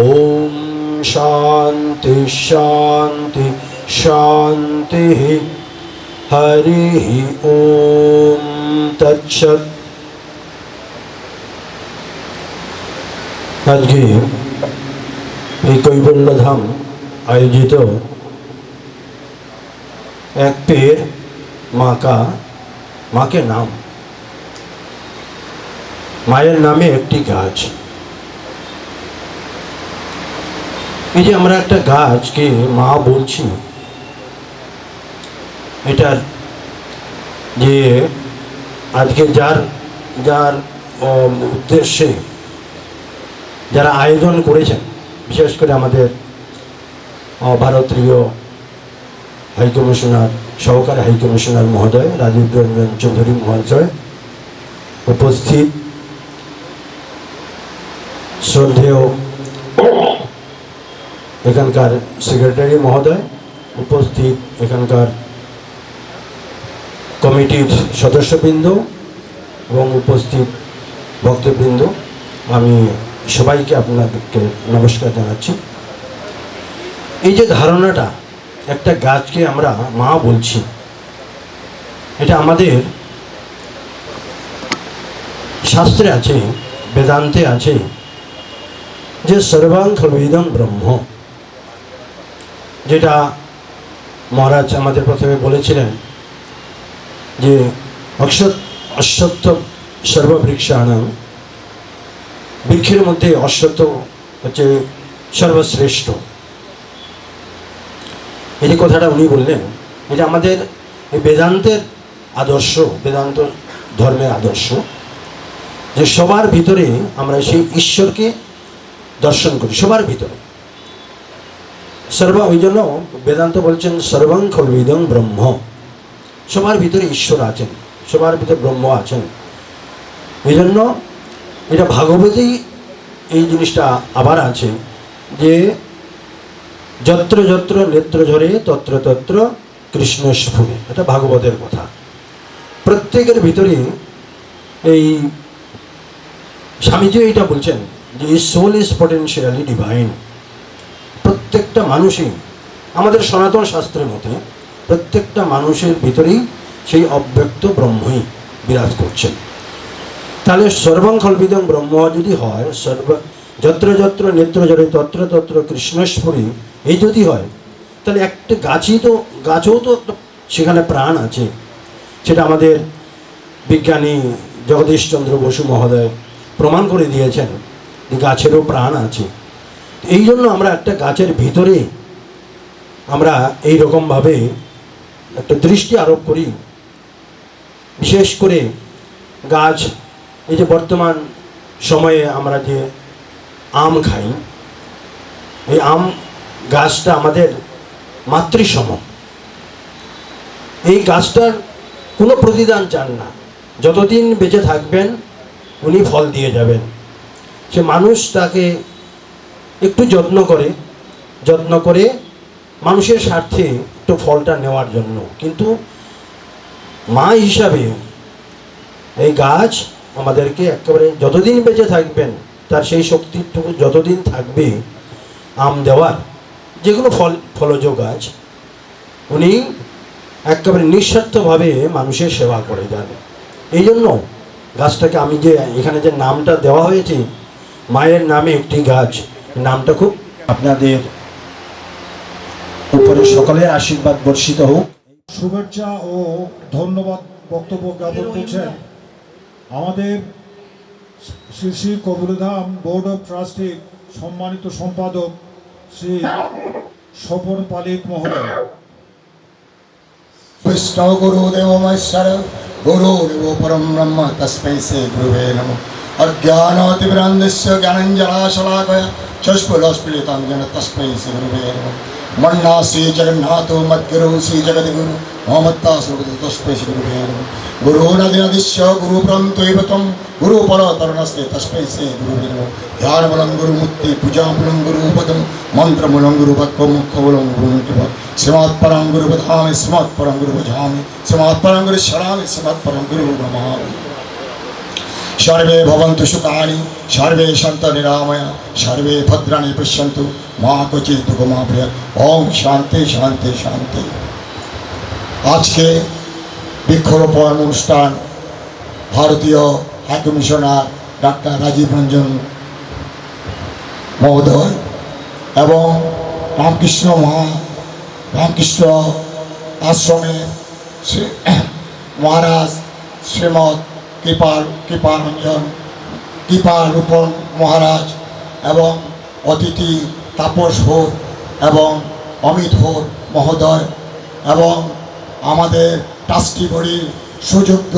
ওম শান্তি শান্তি শান্তি হরি ওম তৎসৎ আজকে এই কৈবল্যধাম আয়োজিত এক পের মাকা মাকে নাম মায়ের নামে একটি গাছ এই যে আমরা একটা গাছকে মা বলছি, এটার যে আজকে যার যার উদ্দেশ্যে যারা আয়োজন করেছেন, বিশেষ করে আমাদের ভারতীয় হাইকমিশনার সহকারী হাইকমিশনার মহোদয়, রাজীব রঞ্জন চৌধুরী মহাশয় উপস্থিত। শ্রদ্ধেয় এখানকার সেক্রেটারি মহোদয় উপস্থিত এখানকার কমিটির সদস্যবৃন্দ এবং উপস্থিত ভক্তবৃন্দ আমি সবাইকে আপনাদেরকে নমস্কার জানাচ্ছি। এই যে ধারণাটা, একটা গাছকে আমরা মা বলছি। এটা আমাদের শাস্ত্রে আছে, বেদান্তে আছে যে সর্বাং খলুইদম ব্রহ্ম। যেটা মহারাজ আমাদের প্রথমে বলেছিলেন যে অশ্বত অশ্বত্থ সর্ববৃক্ষাণাম। বৃক্ষের মধ্যে অশ্বত্থ হচ্ছে সর্বশ্রেষ্ঠ। এই কথাটা উনি বললেন এটা আমাদের এই বেদান্তের আদর্শ, বেদান্ত ধর্মের আদর্শ, যে সবার ভিতরে আমরা সেই ঈশ্বরকে দর্শন করি, সবার ভিতরে। সর্ব ওই জন্য বেদান্ত বলছেন, সর্বং খলবিদং ব্রহ্ম। সবার ভিতরে ঈশ্বর আছেন, সবার ভিতরে ব্রহ্ম আছেন। এই জন্য এটা ভাগবতেই এই জিনিসটা আবার আছে যে, যত্র যত্র নেত্র ঝরে তত্র তত্র কৃষ্ণ স্ফুরে এটা ভাগবতের কথা। প্রত্যেকের ভিতরে এই স্বামীজি এটা বলছেন যে সোল ইজ পটেন্সিয়ালি ডিভাইন প্রত্যেকটা মানুষই আমাদের সনাতন শাস্ত্রের মতে প্রত্যেকটা মানুষের ভিতরেই সেই অব্যক্ত ব্রহ্মই বিরাজ করছেন। তাহলে সর্বংকল্পিতং ব্রহ্ম যদি হয়, সর্ব যত্র যত্র নেত্র জরে তত্র তত্র কৃষ্ণস্ফুরী এই যদি হয়, তাহলে একটা গাছই তো, গাছও তো সেখানে প্রাণ আছে। সেটা আমাদের বিজ্ঞানী জগদীশচন্দ্র বসু মহোদয় প্রমাণ করে দিয়েছেন যে গাছেরও প্রাণ আছে। এই জন্য আমরা একটা গাছের ভিতরে আমরা এই রকমভাবে একটা দৃষ্টি আরোপ করি। বিশেষ করে গাছ, এই যে বর্তমান সময়ে আমরা যে আম খাই, এই আম গাছটা আমাদের মাতৃসম। এই গাছটার কোনো প্রতিদান চান না। যতদিন বেঁচে থাকবেন, উনি ফল দিয়ে যাবেন। সে মানুষ তাকে একটু যত্ন করে যত্ন করে মানুষের স্বার্থে একটু ফলটা নেওয়ার জন্য। কিন্তু মা হিসাবে এই গাছ আমাদেরকে একেবারে যতদিন বেঁচে থাকবেন, তার সেই শক্তিটুকু যতদিন থাকবে, আম দেওয়ার যেগুলো ফল, ফলজ গাছ, উনি একেবারে নিঃস্বার্থভাবে মানুষের সেবা করে যান। এই জন্য গাছটাকে আমি যে এখানে যে নামটা দেওয়া হয়েছে, মায়ের নামে একটি গাছ নামটা খুব আপনাদের উপরে সকলে আশীর্বাদ বর্ষিত হোক। শুভেচ্ছা ও ধন্যবাদ বক্তব্য জ্ঞাপন করছেন আমাদের শ্রী শ্রী কবুরধাম বোর্ড অফ ট্রাস্টের সম্মানিত সম্পাদক শ্রী স্বপন পালিত মহোদয়। কৃষ্ণ গুরু দেব মহেশ্বর গুরু দেব পরম ব্রহ্ম তস্মৈ শ্রী গুরুবে নম। অজ্ঞানতিভ্রান্তিশ্চ জ্ঞানঞ্জলাশলাকয়া ज्ञानञ्जलाशलाकया चष्पुलस्फुलितं जन तस्मै श्री गुरुवे नमः मन्ना श्री जगन्नाथो मद्गुरु श्री जगद्गुरु मोहम्मत्ता सर्वतो तस्मै श्री गुरुवे नमः गुरु नदिनदिश्य गुरुपरं त्वैव त्वं गुरुपरतरुणस्ते तस्मै श्री गुरुवे नमः ध्यानबलं गुरुमुक्ति पूजाबलं गुरुपदं मन्त्रबलं गुरुभक्वमुखबलं गुरुमुखिव श्रीमत्परं गुरुपधामि श्रीमत्परं गुरुभजामि श्रीमत्परं गुरुशरामि श्रीमत्परं गुरु नमामि সর্বে ভবন্তু সুখানি, সর্বে সন্ত নিরাময়, সর্বে ভদ্রাণী পশ্যন্তু, মা কচিত মা প্রিয় ওম শান্তি শান্তি শান্তি। আজকে বৃক্ষরোপণ অনুষ্ঠান ভারতীয় হাইকমিশনার ডাক্তার রাজীব রঞ্জন মহোদয় এবং রামকৃষ্ণ মহা, রামকৃষ্ণ আশ্রমের শ্রী, মহারাজ শ্রীমৎ কৃপাল কৃপারঞ্জন কৃপারূপণ মহারাজ এবং অতিথি তাপস হোর এবং অমিত হোর মহোদয় এবং আমাদের ট্রাস্টি বডির সুযোগ্য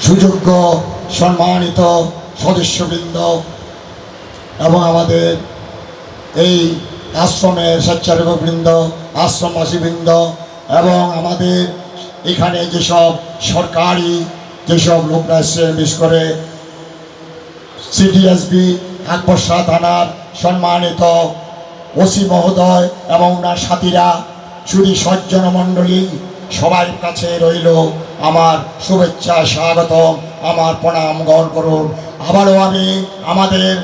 সুযোগ্য সম্মানিত সদস্যবৃন্দ এবং আমাদের এই আশ্রমের স্বেচ্ছাসেবকবৃন্দ আশ্রমবাসীবৃন্দ এবং আমাদের এখানে যেসব সরকারি যেসব লোকরা বিশেষ করে সিডিএসবি আকবর্ষা থানার সম্মানিত ওসি মহোদয় এবং ওনার সাথীরা শুধু সজ্জন মণ্ডলী, সবার কাছে রইল আমার শুভেচ্ছা, স্বাগতম, আমার প্রণাম গ্রহণ করুন আবারও আমি আমাদের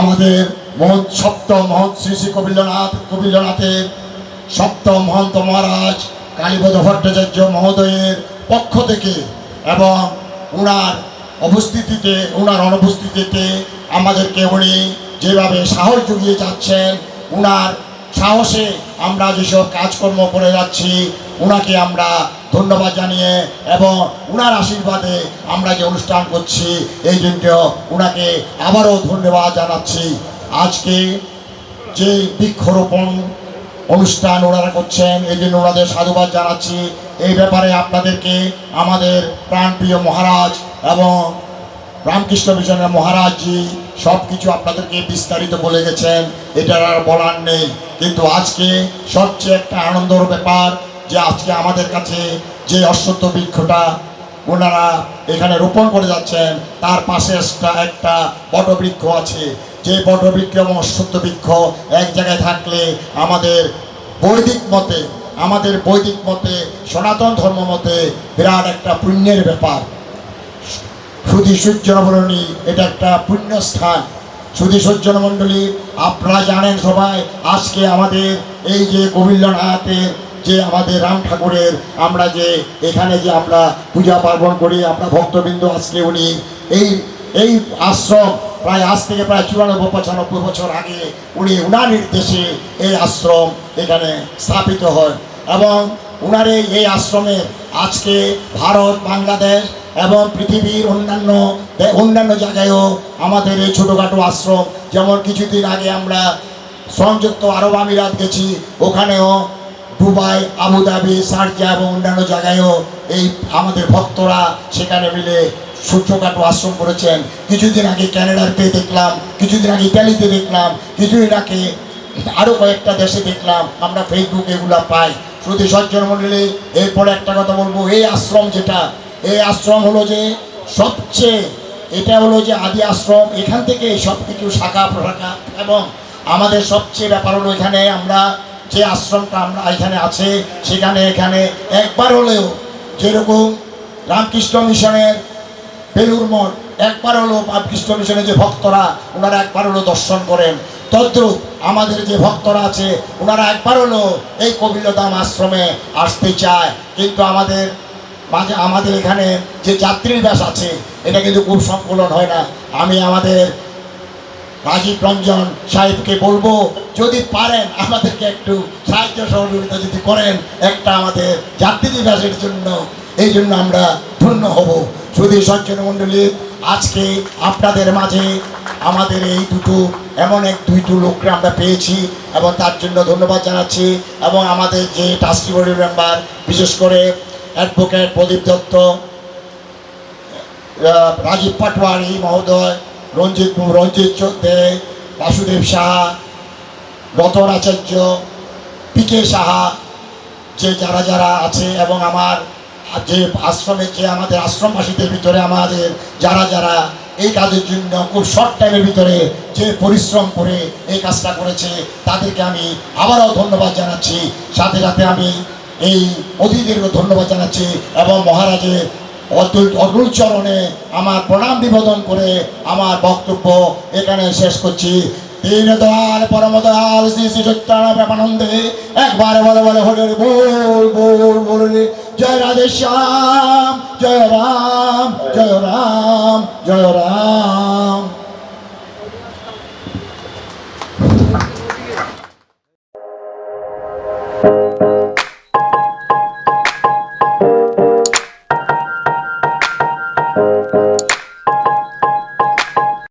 আমাদের মহৎ, সপ্তম মহৎ শ্রী শ্রী কবিন্দ্রনাথ, কবিন্দ্রনাথের সপ্তম মহন্ত মহারাজ কালীপদ ভট্টাচার্য মহোদয়ের পক্ষ থেকে এবং ওনার উপস্থিতিতে ওনার অনুপস্থিতিতে আমাদেরকে উনি যেভাবে সাহস জুগিয়ে যাচ্ছেন ওনার সাহসে আমরা যেসব কাজকর্ম করে যাচ্ছি ওনাকে আমরা ধন্যবাদ জানিয়ে এবং ওনার আশীর্বাদে আমরা যে অনুষ্ঠান করছি, এই জন্য ওনাকে আবারও ধন্যবাদ জানাচ্ছি। আজকে যে বৃক্ষরোপণ অনুষ্ঠান ওনারা করছেন, এই জন্য ওনাদের সাধুবাদ জানাচ্ছি। এই ব্যাপারে আপনাদেরকে আমাদের প্রাণপ্রিয় মহারাজ এবং রামকৃষ্ণ মিশনের মহারাজজি সব কিছু আপনাদেরকে বিস্তারিত বলে গেছেন এটার আর বলার নেই। কিন্তু আজকে সবচেয়ে একটা আনন্দর ব্যাপার যে আজকে আমাদের কাছে যে অশ্বত্থ বৃক্ষটা ওনারা এখানে রোপণ করে যাচ্ছেন, তার পাশে একটা একটা বটবৃক্ষ আছে। যে বটবৃক্ষ এবং বৃক্ষ এক জায়গায় থাকলে আমাদের বৈদিক মতে, আমাদের বৈদিক মতে, সনাতন ধর্ম মতে বিরাট একটা পুণ্যের ব্যাপার। সুধী সূর্যনবরণী এটা একটা পুণ্যস্থান। সুধী সূর্যনমণ্ডলী আপনারা জানেন সবাই, আজকে আমাদের এই যে কবিল্যনাথের যে আমাদের রাম ঠাকুরের, আমরা যে এখানে যে আমরা পূজা পার্বণ করি, আমরা ভক্তবৃন্দ আজকে উনি এই এই আশ্রম প্রায় আজ থেকে প্রায় চুরানব্বই পঁচানব্বই বছর আগে উনি উনার নির্দেশে এই আশ্রম এখানে স্থাপিত হয় এবং উনার এই আশ্রমে আজকে ভারত, বাংলাদেশ এবং পৃথিবীর অন্যান্য অন্যান্য জায়গায়ও আমাদের এই ছোটোখাটো আশ্রম। যেমন কিছুদিন আগে আমরা সংযুক্ত আরব আমিরাত গেছি, ওখানেও দুবাই, আবুধাবি, শারজা এবং অন্যান্য জায়গায়ও এই আমাদের ভক্তরা সেখানে মিলে ছোট্টখাটো আশ্রম করেছেন। কিছুদিন আগে ক্যানাডাতে দেখলাম, কিছুদিন আগে ইটালিতে দেখলাম, কিছুদিন আগে আরও কয়েকটা দেশে দেখলাম, আমরা ফেসবুকে এগুলো পাই। শ্রুতি সজ্জন মন্ডলী, এরপরে একটা কথা বলব, এই আশ্রম যেটা, এই আশ্রম হলো যে সবচেয়ে, এটা হলো যে আদি আশ্রম, এখান থেকে সব কিছু শাখা, প্রশাখা, এবং আমাদের সবচেয়ে ব্যাপার হলো এখানে আমরা যে আশ্রমটা আমরা এখানে আছে, সেখানে এখানে একবার হলেও যেরকম রামকৃষ্ণ মিশনের বেলুর মঠ, একবার হলো রামকৃষ্ণ মিশনের যে ভক্তরা, ওনারা একবার হলো দর্শন করেন। তদ্রুপ আমাদের যে ভক্তরা আছে, ওনারা একবার হলো এই কবিলদাম আশ্রমে আসতে চায়। কিন্তু আমাদের মাঝে, আমাদের এখানে যে যাত্রীর ব্যাস আছে, এটা কিন্তু খুব সংকলন হয় না। আমি আমাদের রাজীব রঞ্জন সাহেবকে বলব, যদি পারেন আমাদেরকে একটু সাহায্য সহযোগিতা যদি করেন, একটা আমাদের যাত্রী দিবসের জন্য, এই জন্য আমরা ধন্য হব। শুধু সজ্জন মণ্ডলী, আজকে আপনাদের মাঝে আমাদের এই দুটো, এমন এক দুইটো লোককে আমরা পেয়েছি এবং তার জন্য ধন্যবাদ জানাচ্ছি এবং আমাদের যে ট্রাস্টি বোর্ডের মেম্বার বিশেষ করে অ্যাডভোকেট প্রদীপ দত্ত রাজীব পাটওয়ারি মহোদয়, রঞ্জিত রঞ্জিত দে বাসুদেব সাহা, রতন আচার্য, পি কে সাহা, যে যারা যারা আছে এবং আমার যে আশ্রমের যে আমাদের আশ্রমবাসীদের ভিতরে আমাদের যারা যারা এই কাজের জন্য খুব শর্ট টাইমের ভিতরে যে পরিশ্রম করে এই কাজটা করেছে, তাদেরকে আমি আবারও ধন্যবাদ জানাচ্ছি। সাথে সাথে আমি এই অতিথিদেরকে ধন্যবাদ জানাচ্ছি এবং মহারাজের অতুল চরণে আমার প্রণাম নিবেদন করে আমার বক্তব্য এখানে শেষ করছি। তিন দয়াল, পরম দয়াল শ্রী শ্রী সত্যারায়ণ প্রেমানন্দে একবারে বলে জয় রাধে শ্যাম, জয় রাম জয় রাম জয় রাম।